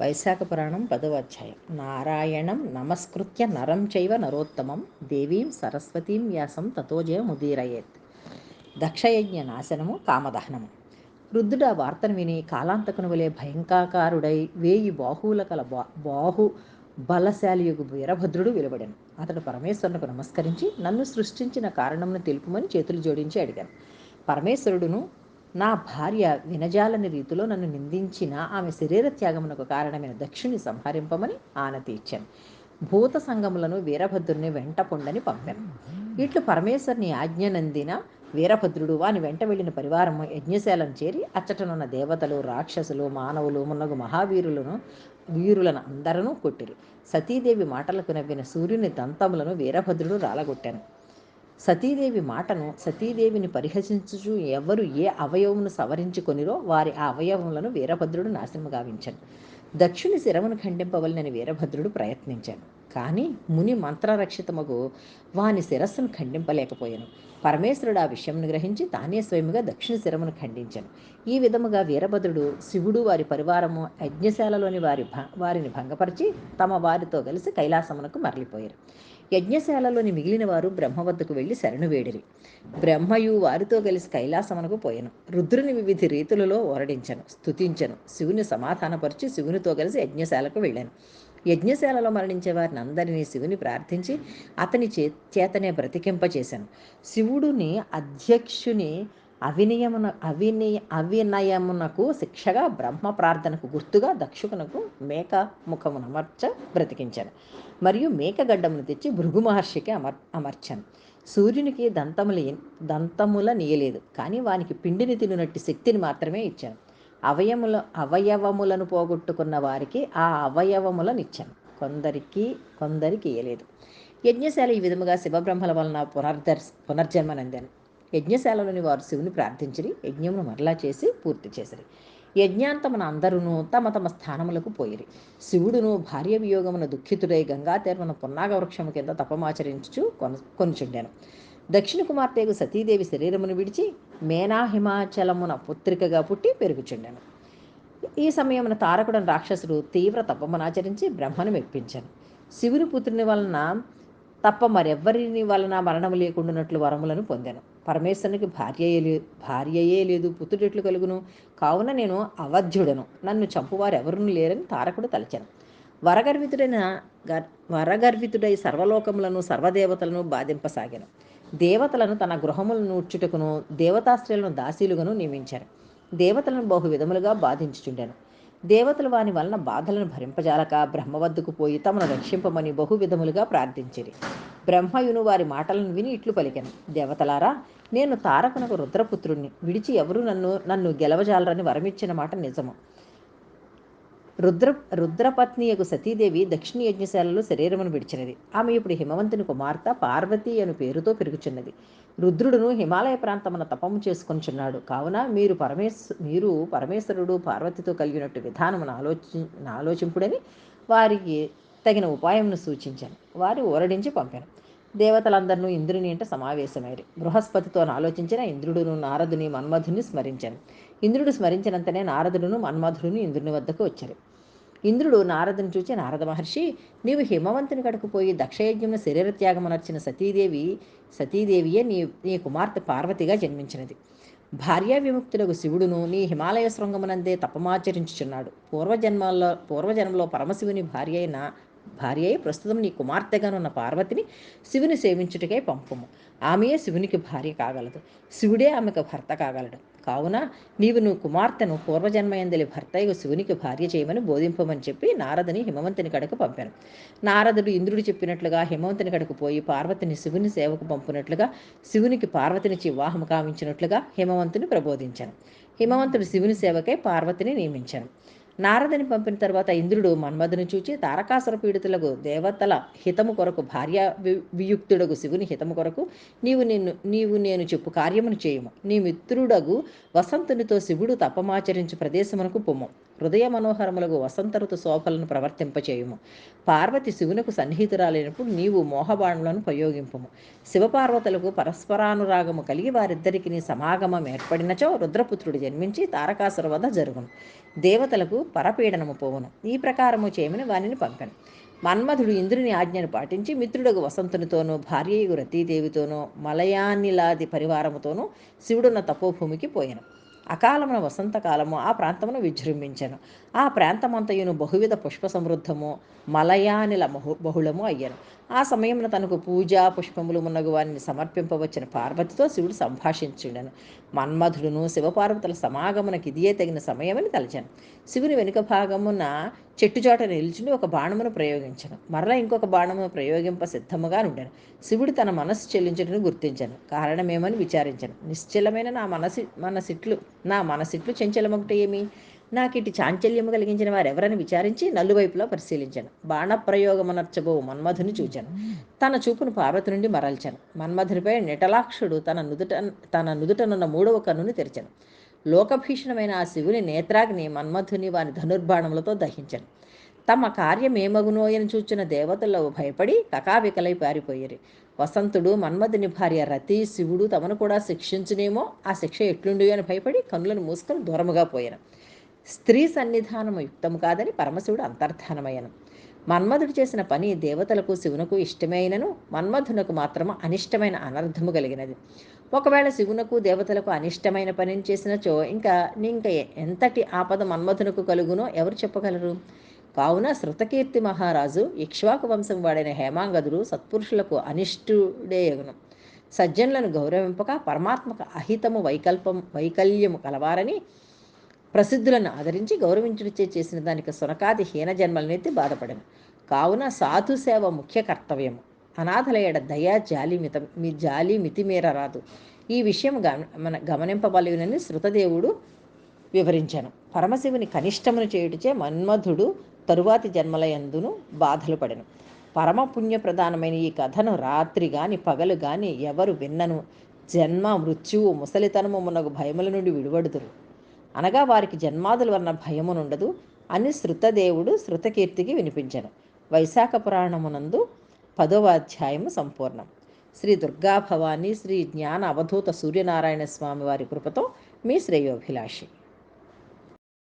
వైశాఖ పురాణం పదవ అధ్యాయం. నారాయణం నమస్కృత్య నరం చైవ నరోత్తమం దేవీం సరస్వతీం వ్యాసం తతోజయముదీరయేత్ దక్షయజ్ఞ నాశనము కామదహనము. వృద్ధుడు ఆ వార్తను విని కాలాంతకును వలె భయంకాకారుడై వేయి బాహువుల కల బా బాహు బలశాలియుగు వీరభద్రుడు వెలువడాను. అతడు పరమేశ్వరునకు నమస్కరించి నన్ను సృష్టించిన కారణమును తెలుపుమని చేతులు జోడించి అడిగాను. పరమేశ్వరుడును నా భార్య వినజాలని రీతిలో నన్ను నిందించిన ఆమె శరీర త్యాగమునకు కారణమైన దక్షుని సంహరింపమని ఆనతి ఇచ్చాను భూత సంగములను వీరభద్రుని వెంట పొండని పంపాను. ఇట్లు పరమేశ్వరుని ఆజ్ఞనందిన వీరభద్రుడు వాని వెంట వెళ్ళిన పరివారము యజ్ఞశాలను చేరి అచ్చటనున్న దేవతలు రాక్షసులు మానవులు మున్నగు మహావీరులను వీరులను అందరూ కొట్టిరు. సతీదేవి మాటలకు నవ్విన సూర్యుని దంతములను వీరభద్రుడు రాలగొట్టాను. సతీదేవి మాటను సతీదేవిని పరిహసించుచు ఎవరు ఏ అవయవమును సవరించుకొనిరో వారి ఆ అవయవములను వీరభద్రుడు నాశనము గావించాను దక్షుని శిరమును ఖండింపవలనని వీరభద్రుడు ప్రయత్నించాను కానీ ముని మంత్రరక్షితమగు వాని శిరస్సును ఖండింపలేకపోయాను. పరమేశ్వరుడు ఆ విషయంను గ్రహించి తానే స్వయముగా దక్షిణ శిరమును ఖండించాను. ఈ విధముగా వీరభద్రుడు శివుడు వారి పరివారము యజ్ఞశాలలోని వారి భ వారిని భంగపరిచి తమ వారితో కలిసి కైలాసమునకు మరలిపోయారు. యజ్ఞశాలలోని మిగిలిన వారు బ్రహ్మ వద్దకు వెళ్ళి శరణు వేడిరి. బ్రహ్మయు వారితో కలిసి కైలాసమునకు పోయెను. రుద్రుని వివిధ రీతులలో ఓరడించను స్తుతించను శివుని సమాధానపరిచి శివునితో కలిసి యజ్ఞశాలకు వెళ్ళాను. యజ్ఞశాలలో మరణించే వారిని అందరినీ శివుని ప్రార్థించి అతని చే చేతనే బ్రతికింపచేశాను శివుడుని అధ్యక్షుని అవినయమున అవినయ అవినయమునకు శిక్షగా బ్రహ్మ ప్రార్థనకు గుర్తుగా దక్షుకునకు మేక ముఖమునమర్చ బ్రతికించాను. మరియు మేకగడ్డమును తెచ్చి భృగు మహర్షికి అమర్ అమర్చాను. సూర్యునికి దంతముల దంతముల నీయలేదు కానీ వానికి పిండిని తినునట్టి శక్తిని మాత్రమే ఇచ్చాను. అవయముల అవయవములను పోగొట్టుకున్న వారికి ఆ అవయవములను ఇచ్చాను. కొందరికి కొందరికి ఇయ్యలేదు. యజ్ఞశాల ఈ విధముగా శివబ్రహ్మల వలన పునర్దర్ పునర్జన్మనందాను యజ్ఞశాలలోని వారు శివుని ప్రార్థించిరి యజ్ఞమును మరలా చేసి పూర్తి చేసిరి. యజ్ఞాంతమున అందరూ తమ తమ స్థానములకు పోయిరి. శివుడును భార్య వియోగమున దుఃఖితుడై గంగా తీర్మన పున్నాగ వృక్షము కింద తపమాచరించుచు కొన కొనుచుండాను. దక్షిణ కుమార్తెకు సతీదేవి శరీరమును విడిచి మేనా హిమాచలమున పుత్రికగా పుట్టి పెరుగుచుండాను. ఈ సమయమున తారకుడని రాక్షసుడు తీవ్ర తపమునాచరించి బ్రహ్మను మెప్పించాను. శివుని పుత్రుని వలన తప్ప మరెవ్వరిని వలన మరణము లేకుండానట్లు వరములను పొందాను. పరమేశ్వరునికి భార్యయే లే భార్యయే లేదు పుత్రుడెట్లు కలుగును? కావున నేను అవధ్యుడను. నన్ను చంపువారు ఎవరును లేరని తారకుడు తలచాను. వరగర్వితుడైన వరగర్వితుడై సర్వలోకములను సర్వదేవతలను బాధింపసాగాను. దేవతలను తన గృహములను ఉచ్చుటకును దేవతాశ్రయులను దాసీలుగాను నియమించారు దేవతలను బహు విధములుగా బాధించుచుండాను. దేవతలు వాని వలన బాధలను భరింపజాలక బ్రహ్మ వద్దకు పోయి తమను రక్షింపమని బహు విధములుగా ప్రార్థించిరి. బ్రహ్మయును వారి మాటలను విని ఇట్లు పలికాను. దేవతలారా నేను తారకునకు రుద్రపుత్రుణ్ణి. విడిచి ఎవరు నన్ను నన్ను గెలవజాలరని వరమిచ్చిన మాట నిజము. రుద్ర రుద్రపత్నియకు సతీదేవి దక్షిణ యజ్ఞశాలలో శరీరమును విడిచినది. ఆమె ఇప్పుడు హిమవంతుని కుమార్తె పార్వతి అను పేరుతో పెరుగుచున్నది. రుద్రుడును హిమాలయ ప్రాంతమున తపము చేసుకొనిచున్నాడు కావున మీరు పరమేశ్వ మీరు పరమేశ్వరుడు పార్వతితో కలిగినట్టు విధానమును ఆలోచి ఆలోచింపుడని వారికి తగిన ఉపాయమును సూచించాను. వారు ఊరడించి పంపాను. దేవతలందరినూ ఇంద్రుని ఇంట సమావేశమైరి. బృహస్పతితో ఆలోచించిన ఇంద్రుడును నారదుని మన్మధుని స్మరించాను. ఇంద్రుడు స్మరించినంతనే నారదుడును మన్మధుడును ఇంద్రుని వద్దకు వచ్చారు ఇంద్రుడు నారదుని చూచి నారద మహర్షి నీవు హిమవంతుని కడుకు పోయి దక్షయజ్ఞమున శరీర త్యాగమనర్చిన సతీదేవి సతీదేవియే నీ నీ కుమార్తె పార్వతిగా జన్మించినది. భార్యా విముక్తులకు శివుడును నీ హిమాలయ శృంగమునందే తపమాచరించుచున్నాడు. పూర్వజన్మల్లో పూర్వజన్మలో పరమశివుని భార్య అయిన భార్య ప్రస్తుతం నీ కుమార్తెగానున్న పార్వతిని శివుని సేవించుటకే పంపము. ఆమెయే శివునికి భార్య కాగలదు. శివుడే ఆమెకు భర్త కాగలడు. కావున నీవు నువ్వు కుమార్తెను పూర్వజన్మయందలి భర్తయ్య శివునికి భార్య చేయమని బోధింపమని చెప్పి నారదుని హిమవంతుని కడకు పంపాను. నారదుడు ఇంద్రుడు చెప్పినట్లుగా హిమవంతుని కడకు పోయి పార్వతిని శివుని సేవకు పంపినట్లుగా శివునికి పార్వతినిచ్చి వివాహం కావించినట్లుగా హిమవంతుని ప్రబోధించాను. హిమవంతుడు శివుని సేవకై పార్వతిని నియమించాను. నారదని పంపిన తర్వాత ఇంద్రుడు మన్మధుని చూచి తారకాసుర పీడితులకు దేవతల హితము కొరకు భార్య వియుక్తుడగు శివుని హితము కొరకు నీవు నిన్ను నీవు నేను చెప్పు కార్యమును చేయము. నీ మిత్రుడగు వసంతునితో శివుడు తపమాచరించు ప్రదేశమునకు పొమ్ము. హృదయ మనోహరములకు వసంత ఋతు శోభలను ప్రవర్తింపచేయుము. పార్వతి శివునకు సన్నిహితురాలైనప్పుడు నీవు మోహబాణులను ప్రయోగింపము. శివపార్వతులకు పరస్పరానురాగము కలిగి వారిద్దరికి నీ సమాగమం ఏర్పడినచో రుద్రపుత్రుడు జన్మించి తారకాసుర వద్ద జరుగును. దేవతలకు పరపీడనము పోవును. ఈ ప్రకారము చేయమని వారిని పంపాను. మన్మధుడు ఇంద్రుని ఆజ్ఞను పాటించి మిత్రుడకు వసంతునితోనూ భార్యయుగు రతీదేవితోనూ మలయానిలాది పరివారముతోనూ శివుడున్న తపోభూమికి పోయాను. అకాలమున వసంతకాలము ఆ ప్రాంతమును విజృంభించెను. ఆ ప్రాంతమంతయును బహువిధ పుష్ప సమృద్ధము మలయానిల బహు బహుళము అయ్యాను. ఆ సమయమున తనకు పూజ పుష్పములు మున్నగు వారిని సమర్పింపవచ్చిన పార్వతితో శివుడు సంభాషించుండెను. మన్మధుడును శివపార్వతుల సమాగమునకు ఇదియే తగిన సమయమని తలచాను. శివుని వెనుక భాగమున చెట్టు చాట నిల్చుని ఒక బాణమును ప్రయోగించను. మరలా ఇంకొక బాణమును ప్రయోగింప సిద్ధముగా నుండాను శివుడు తన మనస్సు చెల్లించటను గుర్తించాను. కారణమేమని విచారించాను. నిశ్చలమైన నా మనసి మనసిట్లు నా మనసిట్లు చెంచలమొకటి ఏమి నాకిటి చాంచల్యము కలిగించిన వారెవరని విచారించి నలువైపులా పరిశీలించాను. బాణప్రయోగమనర్చబో మన్మధుని చూచాను. తన చూపును పార్వతి నుండి మరల్చాను. మన్మధునిపై నిటలాక్షుడు తన నుదుట తన నుదుటనున్న మూడవ కన్నుని తెరిచాను. లోకభీషణమైన ఆ శివుని నేత్రాగ్ని మన్మధుని వాని ధనుర్బాణములతో దహించను. తమ కార్యమేమగునోయని చూచిన దేవతల్లో భయపడి కకావికలై పారిపోయారు. వసంతుడు మన్మధుని భార్య రతి శివుడు తమను కూడా శిక్షించునేమో? ఆ శిక్ష ఎట్లుండు అని భయపడి కన్నులను మూసుకొని దూరముగా పోయాను. స్త్రీ సన్నిధానం యుక్తము కాదని పరమశివుడు అంతర్ధానమయ్యను. మన్మధుడు చేసిన పని దేవతలకు శివునకు ఇష్టమైనను. మన్మధునకు మాత్రము అనిష్టమైన అనర్థము కలిగినది. ఒకవేళ శివునకు దేవతలకు అనిష్టమైన పనిని చేసినచో ఇంకా ఇంకా ఎంతటి ఆపద మన్మధునకు కలుగునో ఎవరు చెప్పగలరు? కావున శృతకీర్తి మహారాజు ఇక్ష్వాకు వంశం వాడైన హేమాంగదుడు సత్పురుషులకు అనిష్టుడేయగును సజ్జనులను గౌరవింపక పరమాత్మక అహితము వైకల్పం వైకల్యము కలవారని ప్రసిద్ధులను ఆదరించి గౌరవించుడిచే చేసిన దానికి సునకాది హీన జన్మలనెత్తి బాధపడను. కావున సాధు సేవ ముఖ్య కర్తవ్యము. అనాథలయడ దయా జాలి మిత మీ జాలి మితిమీర రాదు. ఈ విషయం గమ గమనింపబలినని శృతదేవుడు వివరించాను. పరమశివుని కనిష్టమును చేయుటచే మన్మధుడు తరువాతి జన్మలయందును బాధలు పడెను పరమ పుణ్య ప్రధానమైన ఈ కథను రాత్రి గాని పగలు గాని ఎవరు విన్నను. జన్మ మృత్యువు ముసలితనము మునగు భయముల నుండి విడువడుదురు. అనగా వారికి జన్మాదుల వలన భయమునుండదు అని శృతదేవుడు శృతకీర్తికి వినిపించను. వైశాఖ పురాణమునందు పదవ అధ్యాయము సంపూర్ణం. శ్రీ దుర్గాభవాని శ్రీ జ్ఞాన అవధూత సూర్యనారాయణ స్వామి వారి కృపతో మీ శ్రేయోభిలాషి.